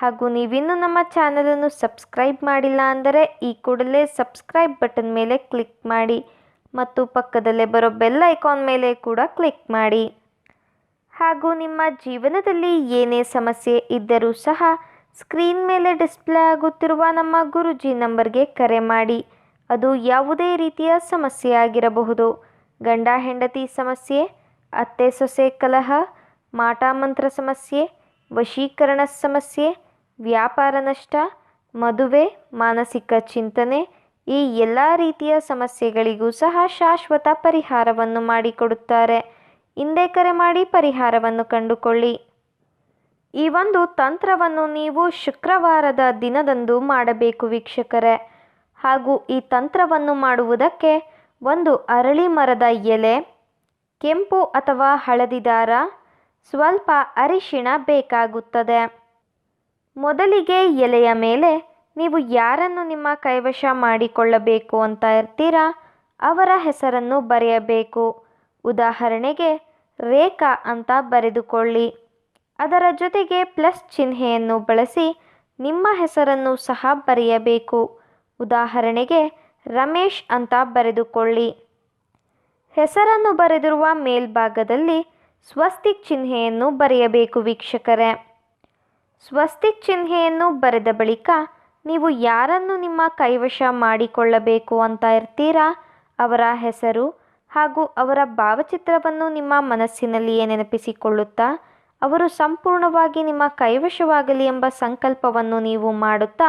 ಹಾಗೂ ನೀವಿನ್ನೂ ನಮ್ಮ ಚಾನಲನ್ನು ಸಬ್ಸ್ಕ್ರೈಬ್ ಮಾಡಿಲ್ಲ ಅಂದರೆ ಈ ಕೂಡಲೇ ಸಬ್ಸ್ಕ್ರೈಬ್ ಬಟನ್ ಮೇಲೆ ಕ್ಲಿಕ್ ಮಾಡಿ ಮತ್ತು ಪಕ್ಕದಲ್ಲೇ ಬರೋ ಬೆಲ್ ಐಕಾನ್ ಮೇಲೆ ಕೂಡ ಕ್ಲಿಕ್ ಮಾಡಿ. ಹಾಗೂ ನಿಮ್ಮ ಜೀವನದಲ್ಲಿ ಏನೇ ಸಮಸ್ಯೆ ಇದ್ದರೂ ಸಹ ಸ್ಕ್ರೀನ್ ಮೇಲೆ ಡಿಸ್ಪ್ಲೇ ಆಗುತ್ತಿರುವ ನಮ್ಮ ಗುರುಜಿ ನಂಬರ್ಗೆ ಕರೆ ಮಾಡಿ. ಅದು ಯಾವುದೇ ರೀತಿಯ ಸಮಸ್ಯೆ ಆಗಿರಬಹುದು. ಗಂಡ ಹೆಂಡತಿ ಸಮಸ್ಯೆ, ಅತ್ತೆ ಸೊಸೆ ಕಲಹ ಮಾಟಮಂತ್ರ ಸಮಸ್ಯೆ, ವಶೀಕರಣ ಸಮಸ್ಯೆ ವ್ಯಾಪಾರ ನಷ್ಟ, ಮದುವೆ, ಮಾನಸಿಕ ಚಿಂತನೆ ಈ ಎಲ್ಲ ರೀತಿಯ ಸಮಸ್ಯೆಗಳಿಗೂ ಸಹ ಶಾಶ್ವತ ಪರಿಹಾರವನ್ನು ಮಾಡಿಕೊಡುತ್ತಾರೆ. ಹಿಂದೆ ಕರೆ ಮಾಡಿ ಪರಿಹಾರವನ್ನು ಕಂಡುಕೊಳ್ಳಿ. ಈ ಒಂದು ತಂತ್ರವನ್ನು ನೀವು ಶುಕ್ರವಾರದ ದಿನದಂದು ಮಾಡಬೇಕು ವೀಕ್ಷಕರೇ. ಹಾಗೂ ಈ ತಂತ್ರವನ್ನು ಮಾಡುವುದಕ್ಕೆ ಒಂದು ಅರಳಿ ಮರದ ಎಲೆ, ಕೆಂಪು ಅಥವಾ ಹಳದಿ ದಾರ, ಸ್ವಲ್ಪ ಅರಿಶಿಣ ಬೇಕಾಗುತ್ತದೆ. ಮೊದಲಿಗೆ ಎಲೆಯ ಮೇಲೆ ನೀವು ಯಾರನ್ನು ನಿಮ್ಮ ಕೈವಶ ಮಾಡಿಕೊಳ್ಳಬೇಕು ಅಂತ ಇರ್ತೀರಾ? ಅವರ ಹೆಸರನ್ನು ಬರೆಯಬೇಕು. ಉದಾಹರಣೆಗೆ, ರೇಖಾ ಅಂತ ಬರೆದುಕೊಳ್ಳಿ. ಅದರ ಜೊತೆಗೆ ಪ್ಲಸ್ ಚಿಹ್ನೆಯನ್ನು ಬಳಸಿ ನಿಮ್ಮ ಹೆಸರನ್ನು ಸಹ ಬರೆಯಬೇಕು. ಉದಾಹರಣೆಗೆ, ರಮೇಶ್ ಅಂತ ಬರೆದುಕೊಳ್ಳಿ. ಹೆಸರನ್ನು ಬರೆದಿರುವ ಮೇಲ್ಭಾಗದಲ್ಲಿ ಸ್ವಸ್ತಿಕ್ ಚಿಹ್ನೆಯನ್ನು ಬರೆಯಬೇಕು ವೀಕ್ಷಕರೇ. ಸ್ವಸ್ತಿಕ್ ಚಿಹ್ನೆಯನ್ನು ಬರೆದ ಬಳಿಕ, ನೀವು ಯಾರನ್ನು ನಿಮ್ಮ ಕೈವಶ ಮಾಡಿಕೊಳ್ಳಬೇಕು ಅಂತ ಇರ್ತೀರಾ? ಅವರ ಹೆಸರು ಹಾಗೂ ಅವರ ಭಾವಚಿತ್ರವನ್ನು ನಿಮ್ಮ ಮನಸ್ಸಿನಲ್ಲಿಯೇ ನೆನಪಿಸಿಕೊಳ್ಳುತ್ತಾ, ಅವರು ಸಂಪೂರ್ಣವಾಗಿ ನಿಮ್ಮ ಕೈವಶವಾಗಲಿ ಎಂಬ ಸಂಕಲ್ಪವನ್ನು ನೀವು ಮಾಡುತ್ತಾ,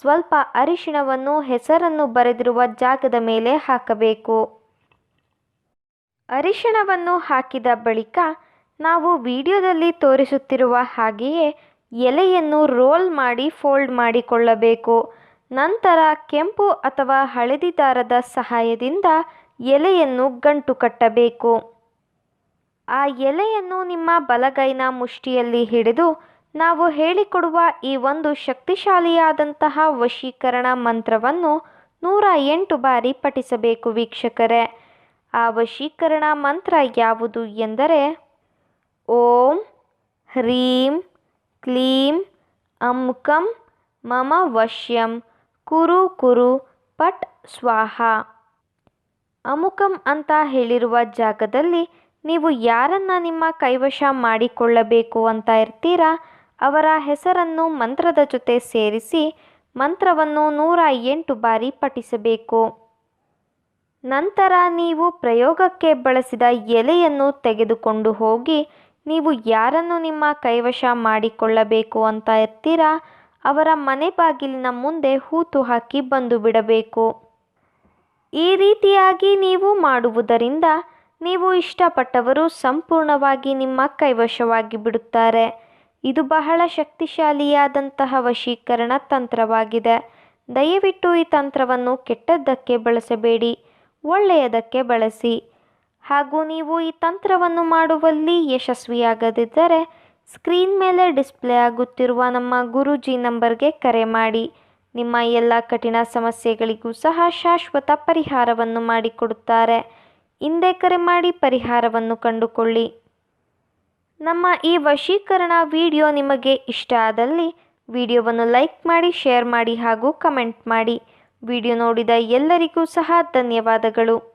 ಸ್ವಲ್ಪ ಅರಿಶಿಣವನ್ನು, ಹೆಸರನ್ನು ಬರೆದಿರುವ ಜಾಗದ ಮೇಲೆ ಹಾಕಬೇಕು. ಅರಿಶಿಣವನ್ನು ಹಾಕಿದ ಬಳಿಕ, ನಾವು ವಿಡಿಯೋದಲ್ಲಿ ತೋರಿಸುತ್ತಿರುವ ಹಾಗೆಯೇ ಎಲೆಯನ್ನು ರೋಲ್ ಮಾಡಿ ಫೋಲ್ಡ್ ಮಾಡಿಕೊಳ್ಳಬೇಕು. ನಂತರ ಕೆಂಪು ಅಥವಾ ಹಳದಿ ದಾರದ ಸಹಾಯದಿಂದ ಎಲೆಯನ್ನು ಗಂಟು ಕಟ್ಟಬೇಕು. ಆ ಎಲೆಯನ್ನು ನಿಮ್ಮ ಬಲಗೈನ ಮುಷ್ಟಿಯಲ್ಲಿ ಹಿಡಿದು ನಾವು ಹೇಳಿಕೊಡುವ ಈ ಒಂದು ಶಕ್ತಿಶಾಲಿಯಾದಂತಹ ವಶೀಕರಣ ಮಂತ್ರವನ್ನು ನೂರ ಎಂಟು ಬಾರಿ ಪಠಿಸಬೇಕು ವೀಕ್ಷಕರೇ. ಆ ವಶೀಕರಣ ಮಂತ್ರ ಯಾವುದು ಎಂದರೆ, ಓಂ ಹ್ರೀಂ ಕ್ಲೀಂ ಅಮುಕಂ ಮಮ ವಶ್ಯಂ ಕುರು ಕುರು ಪಟ್ ಸ್ವಾಹ ಅಮುಕಂ ಅಂತ ಹೇಳಿರುವ ಜಾಗದಲ್ಲಿ ನೀವು ಯಾರನ್ನ ನಿಮ್ಮ ಕೈವಶ ಮಾಡಿಕೊಳ್ಳಬೇಕು ಅಂತ ಇರ್ತೀರಾ? ಅವರ ಹೆಸರನ್ನು ಮಂತ್ರದ ಜೊತೆ ಸೇರಿಸಿ ಮಂತ್ರವನ್ನು ನೂರ ಎಂಟು ಬಾರಿ ಪಠಿಸಬೇಕು. ನಂತರ ನೀವು ಪ್ರಯೋಗಕ್ಕೆ ಬಳಸಿದ ಎಲೆಯನ್ನು ತೆಗೆದುಕೊಂಡು ಹೋಗಿ ನೀವು ಯಾರನ್ನು ನಿಮ್ಮ ಕೈವಶ ಮಾಡಿಕೊಳ್ಳಬೇಕು ಅಂತ ಇರ್ತೀರಾ ಅವರ ಮನೆ ಬಾಗಿಲಿನ ಮುಂದೆ ಹೂತು ಹಾಕಿ ಬಂದು ಬಿಡಬೇಕು. ಈ ರೀತಿಯಾಗಿ ನೀವು ಮಾಡುವುದರಿಂದ ನೀವು ಇಷ್ಟಪಟ್ಟವರು ಸಂಪೂರ್ಣವಾಗಿ ನಿಮ್ಮ ಕೈವಶವಾಗಿ ಬಿಡುತ್ತಾರೆ. ಇದು ಬಹಳ ಶಕ್ತಿಶಾಲಿಯಾದಂತಹ ವಶೀಕರಣ ತಂತ್ರವಾಗಿದೆ. ದಯವಿಟ್ಟು ಈ ತಂತ್ರವನ್ನು ಕೆಟ್ಟದ್ದಕ್ಕೆ ಬಳಸಬೇಡಿ, ಒಳ್ಳೆಯದಕ್ಕೆ ಬಳಸಿ. ಹಾಗೂ ನೀವು ಈ ತಂತ್ರವನ್ನು ಮಾಡುವಲ್ಲಿ ಯಶಸ್ವಿಯಾಗದಿದ್ದರೆ ಸ್ಕ್ರೀನ್ ಮೇಲೆ ಡಿಸ್ಪ್ಲೇ ಆಗುತ್ತಿರುವ ನಮ್ಮ ಗುರೂಜಿ ನಂಬರ್ಗೆ ಕರೆ ಮಾಡಿ. ನಿಮ್ಮ ಎಲ್ಲ ಕಠಿಣ ಸಮಸ್ಯೆಗಳಿಗೂ ಸಹ ಶಾಶ್ವತ ಪರಿಹಾರವನ್ನು ಮಾಡಿಕೊಡುತ್ತಾರೆ. ಹಿಂದೆ ಕರೆ ಮಾಡಿ ಪರಿಹಾರವನ್ನು ಕಂಡುಕೊಳ್ಳಿ. ನಮ್ಮ ಈ ವಶೀಕರಣ ವಿಡಿಯೋ ನಿಮಗೆ ಇಷ್ಟ ಆದಲ್ಲಿ ವಿಡಿಯೋವನ್ನು ಲೈಕ್ ಮಾಡಿ, ಶೇರ್ ಮಾಡಿ ಹಾಗೂ ಕಮೆಂಟ್ ಮಾಡಿ. ವಿಡಿಯೋ ನೋಡಿದ ಎಲ್ಲರಿಗೂ ಸಹ ಧನ್ಯವಾದಗಳು.